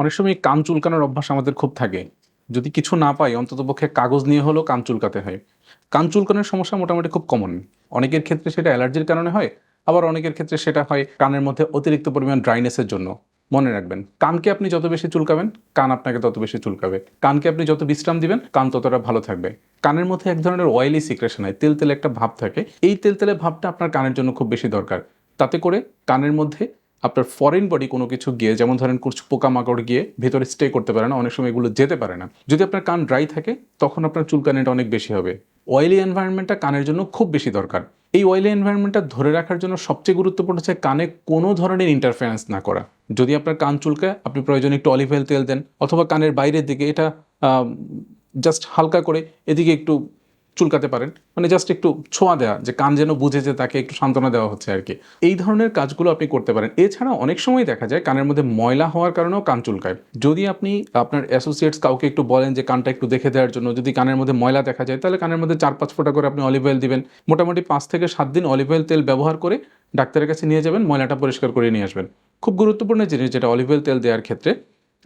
অনেক সময় কান চুলকানোর অভ্যাস আমাদের খুব থাকে। যদি কিছু না পাই অন্ততপক্ষে কাগজ নিয়ে হলেও কান চুলকাতে হয়। কান চুলকানোর সমস্যা মোটামুটি খুব কমন অনেকের ক্ষেত্রে সেটা অ্যালার্জির কারণে হয়, আবার অনেকের ক্ষেত্রে সেটা হয় কানের মধ্যে অতিরিক্ত পরিমাণ ড্রাইনেসের জন্য। মনে রাখবেন, কানকে আপনি যত বেশি চুলকাবেন, কান আপনাকে তত বেশি চুলকাবে। কানকে আপনি যত বিশ্রাম দিবেন, কান ততটা ভালো থাকবে। কানের মধ্যে এক ধরনের অয়েলি সিক্রেশন হয়, তেল তেলে একটা ভাব থাকে। এই তেল তেলে ভাবটা আপনার কানের জন্য খুব বেশি দরকার। তাতে করে কানের মধ্যে আপনার ফরেন বডি কোনো কিছু গিয়ে, যেমন ধরেন কিছু পোকামাকড় গিয়ে ভেতরে স্টে করতে পারে না, অনেক সময় এগুলো যেতে পারে না। যদি আপনার কান ড্রাই থাকে, তখন আপনার চুলকানিটা অনেক বেশি হবে। অয়েলি এনভায়রনমেন্টটা কানের জন্য খুব বেশি দরকার। এই অয়েলি এনভায়রনমেন্টটা ধরে রাখার জন্য সবচেয়ে গুরুত্বপূর্ণ হচ্ছে কানে কোনো ধরনের ইন্টারফারেন্স না করা। যদি আপনার কান চুলকে আপনি প্রয়োজনে একটু অলিভ অয়েল তেল দেন, অথবা কানের বাইরের দিকে এটা জাস্ট হালকা করে এদিকে একটু চুলকাতে পারেন। মানে জাস্ট একটু ছোঁয়া দেওয়া যে কান যেন বুঝে যে তাকে একটু সান্ত্বনা দেওয়া হচ্ছে আর কি। এই ধরনের কাজগুলো আপনি করতে পারেন। এছাড়া অনেক সময় দেখা যায় কানের মধ্যে ময়লা হওয়ার কারণেও কান চুলকায়। যদি আপনি আপনার অ্যাসোসিয়েটস কাউকে একটু বলেন যে কানটা একটু দেখে দেওয়ার জন্য, যদি কানের মধ্যে ময়লা দেখা যায়, তাহলে কানের মধ্যে চার পাঁচ ফোঁটা করে আপনি অলিভ অয়েল দিবেন। মোটামুটি পাঁচ থেকে সাত দিন অলিভ অয়েল তেল ব্যবহার করে ডাক্তারের কাছে নিয়ে যাবেন, ময়লাটা পরিষ্কার করে নিয়ে আসবেন। খুব গুরুত্বপূর্ণ জিনিস যেটা অলিভ অয়েল তেল দেওয়ার ক্ষেত্রে।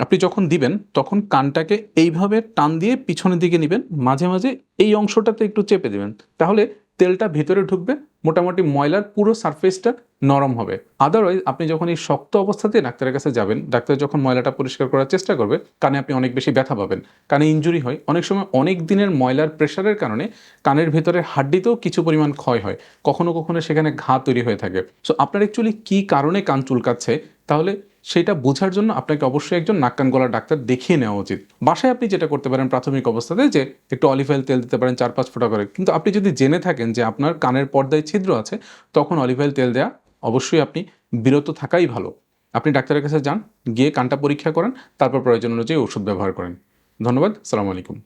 আপনি যখন দিবেন, তখন কানটাকে এইভাবে টান দিয়ে পিছনের দিকে নেবেন, মাঝে মাঝে এই অংশটাতে একটু চেপে দেবেন। তাহলে তেলটা ভেতরে ঢুকবে, মোটামুটি ময়লার পুরো সারফেসটা নরম হবে। আদারওয়াইজ আপনি যখন এই শক্ত অবস্থাতে ডাক্তারের কাছে যাবেন, ডাক্তার যখন ময়লাটা পরিষ্কার করার চেষ্টা করবে, কানে আপনি অনেক বেশি ব্যথা পাবেন। কানে ইঞ্জুরি হয়, অনেক সময় অনেক দিনের ময়লার প্রেশারের কারণে কানের ভেতরের হাড্ডিতেও কিছু পরিমাণ ক্ষয় হয়, কখনো কখনো সেখানে ঘা তৈরি হয়ে থাকে। সো আপনার অ্যাকচুয়ালি কী কারণে কান চুলকাচ্ছে? তাহলে সেটা বোঝার জন্য আপনাকে অবশ্যই একজন নাক কান গলার ডাক্তার দেখিয়ে নেওয়া উচিত। বাসায় আপনি যেটা করতে পারেন প্রাথমিক অবস্থাতে যে একটু অলিভ অয়েল তেল দিতে পারেন চার পাঁচ ফোঁটা করে। কিন্তু আপনি যদি জেনে থাকেন যে আপনার কানের পর্দায় ছিদ্র আছে, তখন অলিভ অয়েল তেল দেওয়া অবশ্যই আপনি বিরত থাকাই ভালো। আপনি ডাক্তারের কাছে যান, গিয়ে কানটা পরীক্ষা করেন, তারপর প্রয়োজন অনুযায়ী ওষুধ ব্যবহার করেন। ধন্যবাদ, সালাম আলাইকুম।